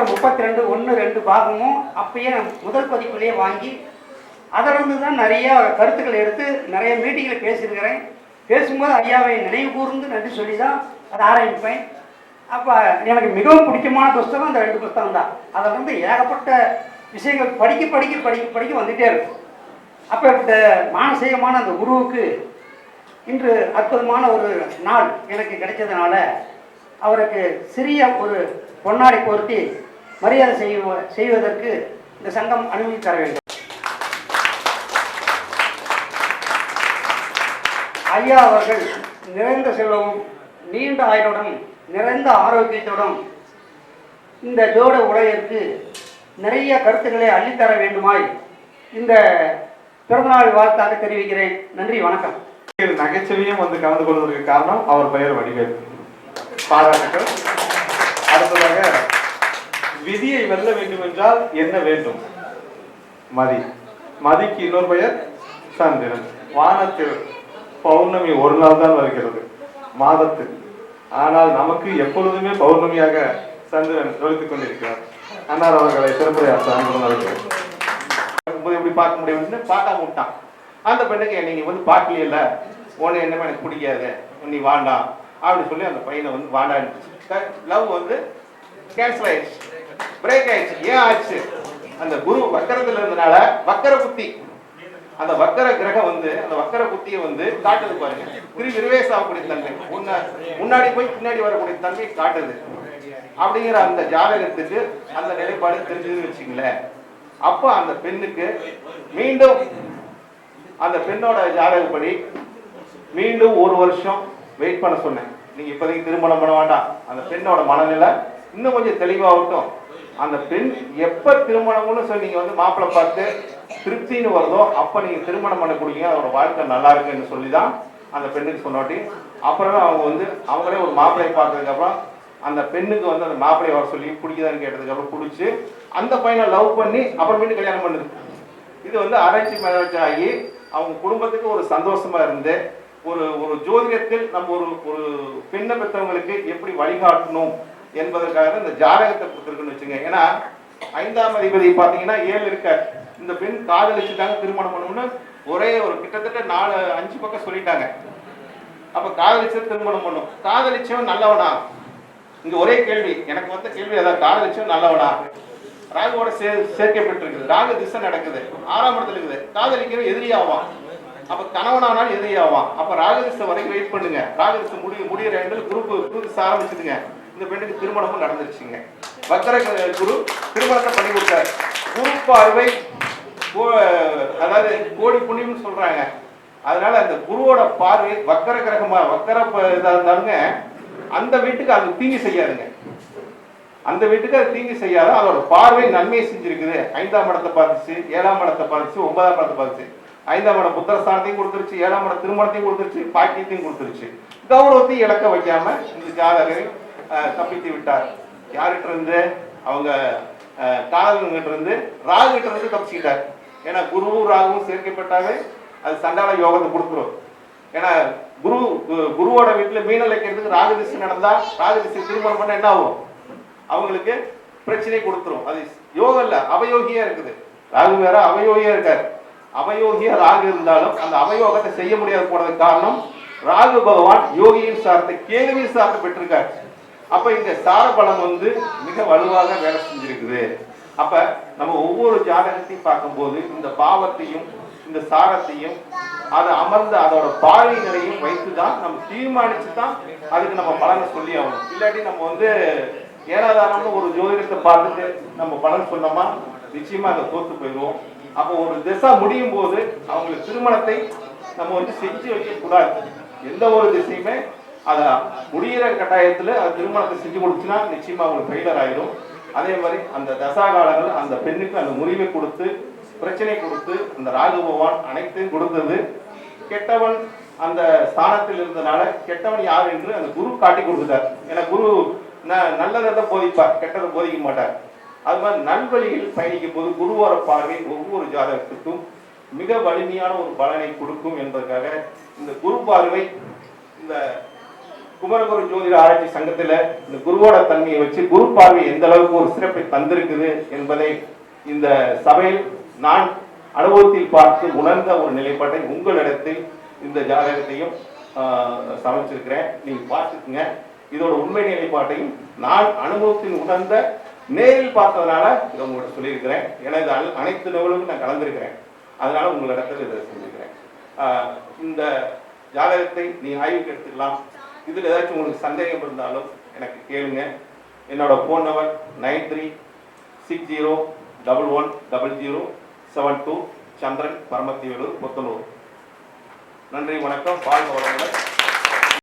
April முப்பத்தி ரெண்டு ஒன்று ரெண்டு பாகமும் அப்பயே நான் முதல் பதிப்புலேயே வாங்கி அதிலிருந்து தான் நிறைய கருத்துக்கள் எடுத்து நிறைய மீட்டிங்கில் பேசியிருக்கிறேன். பேசும்போது ஐயாவை நினைவு கூர்ந்து நன்றி சொல்லி தான் அதை ஆரம்பிப்பேன் அப்போ எனக்கு மிகவும் பிடிச்சமான புஸ்தகம் அந்த ரெண்டு புஸ்தகம் தான். அதில் வந்து ஏகப்பட்ட விஷயங்கள் படிக்க படிக்க படிக்க படிக்க வந்துகிட்டே இருக்கும். அப்போ இப்படி மானசீகமான அந்த குருவுக்கு இன்று அற்புதமான ஒரு நாள் எனக்கு கிடைச்சதுனால அவருக்கு சிறிய ஒரு பொன்னாடை பொருத்தி மரியாதை செய்வ செய்வதற்கு இந்த சங்கம் அனுமதி தர வேண்டும். ஐயா அவர்கள் நிறைந்த செல்வமும் நீண்ட ஆயுளுடன் நிறைந்த ஆரோக்கியத்துடன் இந்த ஜோட உலகிற்கு நிறைய கருத்துக்களை அள்ளித்தர வேண்டுமாய் இந்த பிறந்தநாள் வாழ்த்தாக தெரிவிக்கிறேன். நன்றி வணக்கம். நகைச்சுவையும் வந்து கலந்து கொள்வதற்கு காரணம் அவர் பெயர் வடிவேல். பாராட்டுகள் அடுத்ததாக விதியை வெல்ல வேண்டும் என்றால் என்ன வேண்டும்? மதி. மதிக்கு இன்னொரு பெயர் சந்திரன். வானத்தில் பௌர்ணமி ஒரு நாள் தான் வருகிறது. மாதத்தில். ஆனால் நமக்கு எப்பொழுதுமே பௌர்ணமியாக சந்திரன் ஜொலித்துக் கொண்டிருக்கிறார். அன்னார் அவர்களை சிறப்புரையாற்ற அன்புடன் எப்படி பார்க்க முடியும்னு பார்க்காம விட்டான் அந்த பெண்ணுக்கு நீங்க வந்து பார்க்கலையில உன்னை என்னமே எனக்கு பிடிக்காது. நீ வாண்டாம் அப்படின்னு சொல்லி அந்த பையனை வந்து வாண்டான்னு லவ் வந்து கேன்சல் ஆயிடுச்சு. பிரேக் ஆயிடுச்சு. ஏன் ஆச்சு அந்த குரு வக்கரத்துல இருந்தனால வக்கர புத்தி. அந்த வக்கர கிரகம் வந்து அந்த வக்கர புத்தியை வந்து காட்டுது பாருங்க. திரு விரிவேச ஆகக்கூடிய தன்மை முன்னாடி போய் பின்னாடி வரக்கூடிய தன்மை காட்டுது. அப்படிங்கிற அந்த ஜாதகத்துக்கு அந்த நிலைப்பாடு தெரிஞ்சதுன்னு வச்சுங்களேன் அப்போ அந்த பெண்ணுக்கு மீண்டும் அந்த பெண்ணோட ஜாதகப்படி மீண்டும் ஒரு வருஷம் வெயிட் பண்ண சொன்னேன். நீங்க இப்போதைக்கு திருமணம் பண்ண வேண்டாம். அந்த பெண்ணோட மனநிலை இன்னும் கொஞ்சம் தெளிவாகட்டும் அந்த பெண் எப்ப திருமணம்னு சொல்லி நீங்க வந்து மாப்பிள்ளை பார்த்து திருப்தின்னு வருதோ அப்ப நீங்க திருமணம் பண்ண கொடுங்க அதோட வாழ்க்கை நல்லா இருக்குன்னு சொல்லி தான் அந்த பெண்ணுக்கு சொன்னாட்டி அப்புறமே அவங்க வந்து அவங்களே ஒரு மாப்பிள்ளையை பார்த்ததுக்கு அப்புறம் அந்த பெண்ணுக்கு வந்து அந்த மாப்பிள்ளையை வர சொல்லி பிடிக்குதான்னு கேட்டதுக்கு அப்புறம் பிடிச்சி அந்த பையனை லவ் பண்ணி அப்புறமேட்டு கல்யாணம் பண்ணுது. இது வந்து ஆராய்ச்சி மேரேஜ் ஆகி அவங்க குடும்பத்துக்கு ஒரு சந்தோஷமா இருந்து ஒரு ஒரு ஜோதிடத்தில் நம்ம ஒரு ஒரு பெண்ணை பெற்றவங்களுக்கு எப்படி வழிகாட்டணும் என்பதற்காக தான் இந்த ஜாதகத்தை கொடுத்துருக்குன்னு வச்சுங்க. ஏன்னா ஐந்தாம் அதிபதி பார்த்தீங்கன்னா ஏழு இருக்கார் இந்த பெண் காதலிச்சுட்டாங்க திருமணம் பண்ணணும்னு ஒரே ஒரு கிட்டத்தட்ட நாலு அஞ்சு பக்கம் சொல்லிட்டாங்க. அப்ப காதலிச்சு திருமணம் பண்ணும். காதலிச்சவன் நல்லவனா? இங்க ஒரே கேள்வி. எனக்கு வந்த கேள்வி அதான் காதலிச்சவன் நல்லவனா? ராகுவோட சே சேர்க்கப்பட்டிருக்குது ராகு திசை நடக்குது. ஆறாம் இடத்துல இருக்குது. காதலிக்கிற எதிரியாவான். அப்ப கணவனானால் எதிரியாவான். அப்ப ராகு திசை வரைக்கும் வெயிட் பண்ணுங்க. ராகு திசை முடிய முடியிற இடத்துல குரூப் குரூப் ஆரம்பிச்சுடுங்க. இந்த பெண்ணுக்கு திருமணமும் நடந்துருச்சுங்க. வக்கர குரு திருமணத்தை பண்ணி கொடுத்தார். குரு பார்வை கோ- அதாவது கோடி புண்ணியம்னு சொல்றாங்க. அதனால அந்த குருவோட பார்வை வக்கர கிரகமா வக்கர ப- இதா இருந்தாலுங்க அந்த வீட்டுக்கு அது தீங்கு செய்யாதுங்க. அந்த வீட்டுக்கு அது தீங்கு செய்யாத அதோட பார்வை நன்மையை செஞ்சிருக்குது. ஐந்தாம் இடத்தை பார்த்துச்சு ஏழாம் இடத்தை பார்த்துச்சு ஒன்பதாம் இடத்தை பார்த்துச்சு. ஐந்தாம் இடம் புத்திரஸ்தானத்தையும் கொடுத்துருச்சு ஏழாம் இடம் திருமணத்தையும் கொடுத்துருச்சு பாக்கியத்தையும் கொடுத்துருச்சு. கௌரவத்தையும் இழக்க வைக்காம இந்த ஜாதகரையும் தப்பித்து விட்டார். யார்கிட்ட இருந்து அவங்க அஹ், இருந்து இருந்து ராகுகிட்ட இருந்து தப்பிச்சுக்கிட்டார். ஏன்னா குருவும் ராகுவும் சேர்க்கப்பட்டாவே அது சண்டால யோகத்தை கொடுத்துரும். ஏன்னா குரு கு- குருவோட வீட்டுல மீனல் வைக்கிறதுக்கு ராகு திசை நடந்தா ராகு திசை திருமணம் பண்ண என்ன ஆகும்? அவங்களுக்கு பிரச்சனை கொடுத்துரும். அது யோகம் இல்ல அவயோகியா இருக்குது. ராகு வேற அவயோகியா இருக்காரு. அவயோகியா ராகு இருந்தாலும் அந்த அவயோகத்தை செய்ய முடியாது போனதுக்கு காரணம் ராகு பகவான் யோகியின் சார்ந்த கேள்வியின் சார்ந்த பெற்றிருக்காரு. அப்ப இந்த சார பலம் வந்து மிக வலுவாக வேலை செஞ்சிருக்குது. அப்ப நம்ம ஒவ்வொரு ஜாதகத்தையும் பார்க்கும்போது இந்த பாவத்தையும் இந்த சாரத்தையும் அது அமர்ந்து அதோட பார்வை நிலையும் வைத்து தான் நம்ம தீர்மானிச்சு தான் அதுக்கு நம்ம பலனை சொல்லி ஆகணும். இல்லாட்டி நம்ம வந்து ஏனாதாரம்னு ஒரு ஜோதிடத்தை பார்த்துட்டு நம்ம பலன் சொன்னோமா நிச்சயமா அதை தோத்து போயிடுவோம். அப்போ ஒரு திசை முடியும் போது அவங்களுக்கு திருமணத்தை நம்ம வந்து செஞ்சு வைக்க கூடாது எந்த ஒரு திசையுமே அதை முடிகிற கட்டாயத்தில் அது திருமணத்தை செஞ்சு கொடுத்துன்னா நிச்சயமாக அவங்களுக்கு ஃபெயிலர் ஆயிடும். அதே மாதிரி அந்த தசா காலங்கள் அந்த பெண்ணுக்கு அந்த முறிவை கொடுத்து பிரச்சனை கொடுத்து அந்த ராகு பகவான் அனைத்தையும் கொடுத்தது. கெட்டவன் அந்த ஸ்தானத்தில் இருந்தனால கெட்டவன் யார் என்று அந்த குரு காட்டி கொடுத்துட்டார். ஏன்னா குரு ந- நல்லதை தான் போதிப்பார் கெட்டதை போதிக்க மாட்டார். அது மாதிரி நல்வழியில் பயணிக்கும் போது குருவோர பார்வை ஒவ்வொரு ஜாதகத்துக்கும் மிக வலிமையான ஒரு பலனை கொடுக்கும் என்பதற்காக இந்த குரு பார்வை இந்த குமரகுரு ஜோதிட ஆராய்ச்சி சங்கத்துல இந்த குருவோட தன்மையை வச்சு குரு பார்வை எந்த அளவுக்கு ஒரு சிறப்பை தந்திருக்குது என்பதை இந்த சபையில் நான் அனுபவத்தில் பார்த்து உணர்ந்த ஒரு நிலைப்பாட்டை உங்களிடத்தில் இந்த ஜாதகத்தையும் சமைச்சிருக்கிறேன் நீங்க பார்த்துக்குங்க. இதோட உண்மை நிலைப்பாட்டையும் நான் அனுபவத்தில் உணர்ந்த நேரில் பார்த்ததுனால இதை உங்கள்கிட்ட சொல்லியிருக்கிறேன். ஏன்னா இது அனைத்து நிகழ்வுக்கும் நான் கலந்திருக்கிறேன். அதனால உங்களிடத்தில் இதை செஞ்சுக்கிறேன் இந்த ஜாதகத்தை நீ ஆய்வுக்கு எடுத்துக்கலாம். இதில் ஏதாச்சும் உங்களுக்கு சந்தேகம் இருந்தாலும் எனக்கு கேளுங்க. என்னோட phone number nine three six zero double one double zero seven two Chandran Paramathivelur Puthanur. நன்றி வணக்கம். வாழ்க வளங்கள்